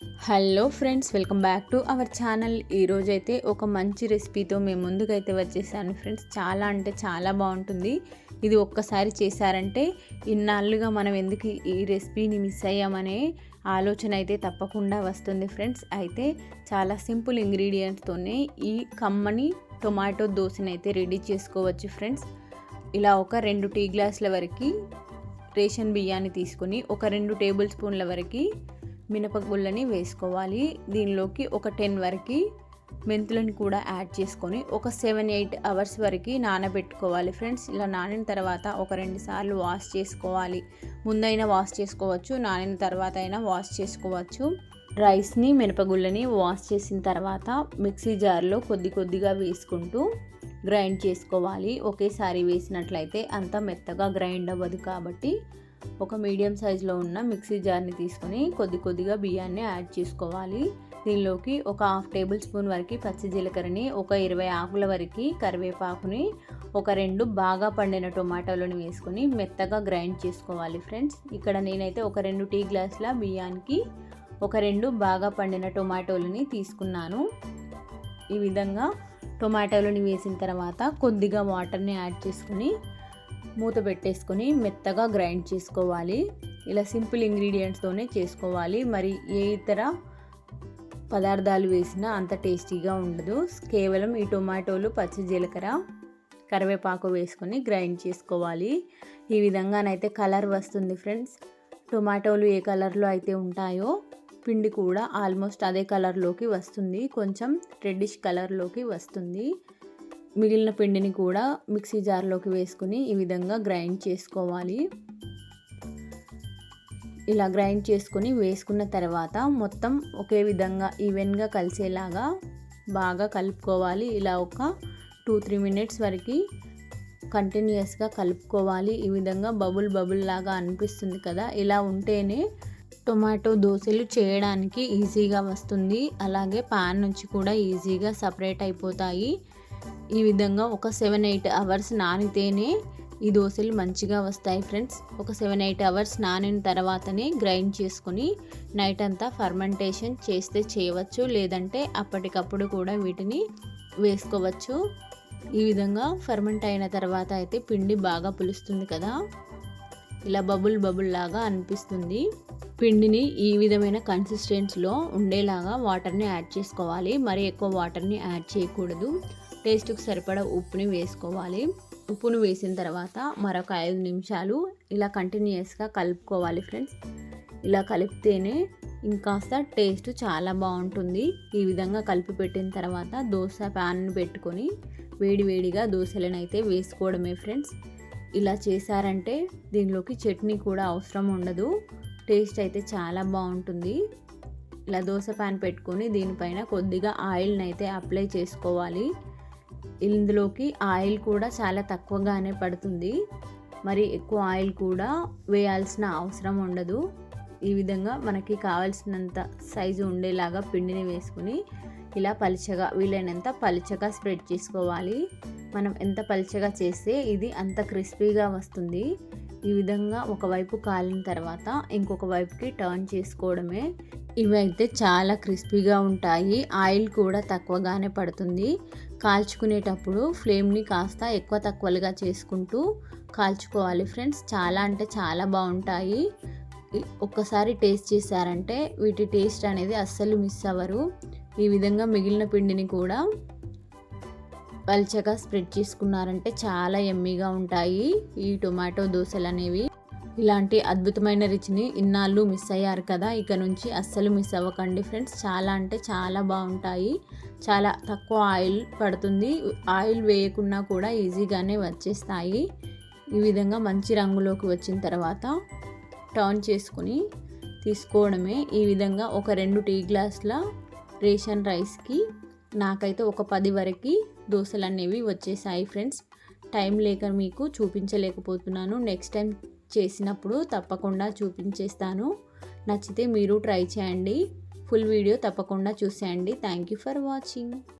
Hello friends welcome back to our channel. ఈరోజు అయితే ఒక మంచి రెసిపీతో మేము ముందుకైతే వచ్చేసాను ఫ్రెండ్స్. చాలా అంటే చాలా బాగుంటుంది. ఇది ఒక్కసారి చేశారంటే ఇన్నాళ్ళుగా మనం ఎందుకు ఈ రెసిపీని మిస్ అయ్యామనే ఆలోచన అయితే తప్పకుండా వస్తుంది ఫ్రెండ్స్. అయితే చాలా సింపుల్ ఇంగ్రీడియంట్స్తోనే ఈ కమ్మని టొమాటో దోశని అయితే రెడీ చేసుకోవచ్చు ఫ్రెండ్స్. ఇలా ఒక రెండు టీ గ్లాసుల వరకు రేషన్ బియ్యాన్ని తీసుకొని ఒక రెండు టేబుల్ స్పూన్ల వరకు మినపగుళ్ళని వేసుకోవాలి. దీనిలోకి ఒక టెన్ వరకు మెంతులను కూడా యాడ్ చేసుకొని ఒక సెవెన్ ఎయిట్ అవర్స్ వరకు నానబెట్టుకోవాలి ఫ్రెండ్స్. ఇలా నానిన తర్వాత ఒక రెండు సార్లు వాష్ చేసుకోవాలి. ముందైనా వాష్ చేసుకోవచ్చు నానిన తర్వాత అయినా వాష్ చేసుకోవచ్చు. రైస్ని మినపగుళ్ళని వాష్ చేసిన తర్వాత మిక్సీ జార్లో కొద్ది కొద్దిగా వేసుకుంటూ గ్రైండ్ చేసుకోవాలి. ఒకేసారి వేసినట్లయితే అంత మెత్తగా గ్రైండ్ అవ్వదు కాబట్టి ఒక మీడియం సైజులో ఉన్న మిక్సీ జార్ని తీసుకొని కొద్ది కొద్దిగా బియ్యాన్ని యాడ్ చేసుకోవాలి. దీనిలోకి ఒక హాఫ్ టేబుల్ స్పూన్ వరకు పచ్చి జీలకర్రని ఒక ఇరవై ఆకుల వరకు కరివేపాకుని ఒక రెండు బాగా పండిన టొమాటోలను వేసుకొని మెత్తగా గ్రైండ్ చేసుకోవాలి ఫ్రెండ్స్. ఇక్కడ నేనైతే ఒక రెండు టీ గ్లాసుల బియ్యానికి ఒక రెండు బాగా పండిన టొమాటోలని తీసుకున్నాను. ఈ విధంగా టొమాటోలని వేసిన తర్వాత కొద్దిగా వాటర్ని యాడ్ చేసుకుని మూత పెట్టేసుకొని మెత్తగా గ్రైండ్ చేసుకోవాలి. ఇలా సింపుల్ ఇంగ్రీడియంట్స్తోనే చేసుకోవాలి. మరి ఏ ఇతర పదార్థాలు వేసినా అంత టేస్టీగా ఉండదు. కేవలం ఈ టొమాటోలు పచ్చి జీలకర్ర కరివేపాకు వేసుకొని గ్రైండ్ చేసుకోవాలి. ఈ విధంగానైతే కలర్ వస్తుంది ఫ్రెండ్స్. టొమాటోలు ఏ కలర్లో అయితే ఉంటాయో పిండి కూడా ఆల్మోస్ట్ అదే కలర్లోకి వస్తుంది. కొంచెం రెడ్డిష్ కలర్లోకి వస్తుంది. మిగిలిన పిండిని కూడా మిక్సీ జార్లోకి వేసుకుని ఈ విధంగా గ్రైండ్ చేసుకోవాలి. ఇలా గ్రైండ్ చేసుకొని వేసుకున్న తర్వాత మొత్తం ఒకే విధంగా ఈవెన్గా కలిసేలాగా బాగా కలుపుకోవాలి. ఇలా ఒక టూ త్రీ మినిట్స్ వరకు కంటిన్యూస్గా కలుపుకోవాలి. ఈ విధంగా బబుల్ బబుల్ లాగా అనిపిస్తుంది కదా? ఇలా ఉంటేనే టొమాటో దోశలు చేయడానికి ఈజీగా వస్తుంది. అలాగే పాన్ నుంచి కూడా ఈజీగా సపరేట్ అయిపోతాయి. ఈ విధంగా ఒక సెవెన్ ఎయిట్ అవర్స్ నానితేనే ఈ దోశలు మంచిగా వస్తాయి ఫ్రెండ్స్ ఒక సెవెన్ ఎయిట్ అవర్స్ నానిన తర్వాతనే గ్రైండ్ చేసుకొని నైట్ అంతా ఫర్మెంటేషన్ చేస్తే చేయవచ్చు లేదంటే అప్పటికప్పుడు కూడా వీటిని వేసుకోవచ్చు. ఈ విధంగా ఫర్మెంట్ అయిన తర్వాత అయితే పిండి బాగా పులుస్తుంది కదా. ఇలా బబుల్ బబుల్ లాగా అనిపిస్తుంది. పిండిని ఈ విధమైన కన్సిస్టెన్సీలో ఉండేలాగా వాటర్ని యాడ్ చేసుకోవాలి. మరి ఎక్కువ వాటర్ని యాడ్ చేయకూడదు. టేస్ట్కి సరిపడా ఉప్పుని వేసుకోవాలి. ఉప్పును వేసిన తర్వాత మరొక ఐదు నిమిషాలు ఇలా కంటిన్యూస్గా కలుపుకోవాలి ఫ్రెండ్స్. ఇలా కలిపితేనే ఇంకాస్త టేస్ట్ చాలా బాగుంటుంది. ఈ విధంగా కలిపి పెట్టిన తర్వాత దోశ ప్యాన్ పెట్టుకొని వేడివేడిగా దోశలను అయితే వేసుకోవడమే ఫ్రెండ్స్. ఇలా చేశారంటే దీనిలోకి చట్నీ కూడా అవసరం ఉండదు. టేస్ట్ అయితే చాలా బాగుంటుంది. ఇలా దోశ ప్యాన్ పెట్టుకొని దీనిపైన కొద్దిగా ఆయిల్ని అయితే అప్లై చేసుకోవాలి. ఇందులోకి ఆయిల్ కూడా చాలా తక్కువగానే పడుతుంది. మరి ఎక్కువ ఆయిల్ కూడా వేయాల్సిన అవసరం ఉండదు. ఈ విధంగా మనకి కావాల్సినంత సైజు ఉండేలాగా పిండిని వేసుకుని ఇలా పలిచగా వీలైనంత పలిచగా స్ప్రెడ్ చేసుకోవాలి. మనం ఎంత పలిచగా చేస్తే ఇది అంత క్రిస్పీగా వస్తుంది. ఈ విధంగా ఒకవైపు కాలిన తర్వాత ఇంకొక వైపుకి టర్న్ చేసుకోవడమే. ఇవి అయితే చాలా క్రిస్పీగా ఉంటాయి. ఆయిల్ కూడా తక్కువగానే పడుతుంది. కాల్చుకునేటప్పుడు ఫ్లేమ్ని కాస్త ఎక్కువ తక్కువలుగా చేసుకుంటూ కాల్చుకోవాలి ఫ్రెండ్స్. చాలా అంటే చాలా బాగుంటాయి. ఒక్కసారి టేస్ట్ చేశారంటే వీటి టేస్ట్ అనేది అస్సలు మిస్ అవ్వరు. ఈ విధంగా మిగిలిన పిండిని కూడా పల్చగా స్ప్రెడ్ చేసుకున్నారంటే చాలా ఎమ్మీగా ఉంటాయి. ఈ టొమాటో దోశలు అనేవి ఇలాంటి అద్భుతమైన రుచిని ఇన్నాళ్ళు మిస్ అయ్యారు కదా ఇక నుంచి అస్సలు మిస్ అవ్వకండి ఫ్రెండ్స్ చాలా అంటే చాలా బాగుంటాయి. చాలా తక్కువ ఆయిల్ పడుతుంది. ఆయిల్ వేయకుండా కూడా ఈజీగానే వచ్చేస్తాయి. ఈ విధంగా మంచి రంగులోకి వచ్చిన తర్వాత టర్న్ చేసుకుని తీసుకోవడమే. ఈ విధంగా ఒక రెండు టీ గ్లాసుల రేషన్ రైస్కి నాకైతే ఒక పది వరకు దోశలు అనేవి వచ్చేసాయి ఫ్రెండ్స్ టైం లేక మీకు చూపించలేకపోతున్నాను. నెక్స్ట్ టైం చేసినప్పుడు తప్పకుండా చూపించేస్తాను. నచ్చితే మీరు ట్రై చేయండి. ఫుల్ వీడియో తప్పకుండా చూసేయండి. Thank you for watching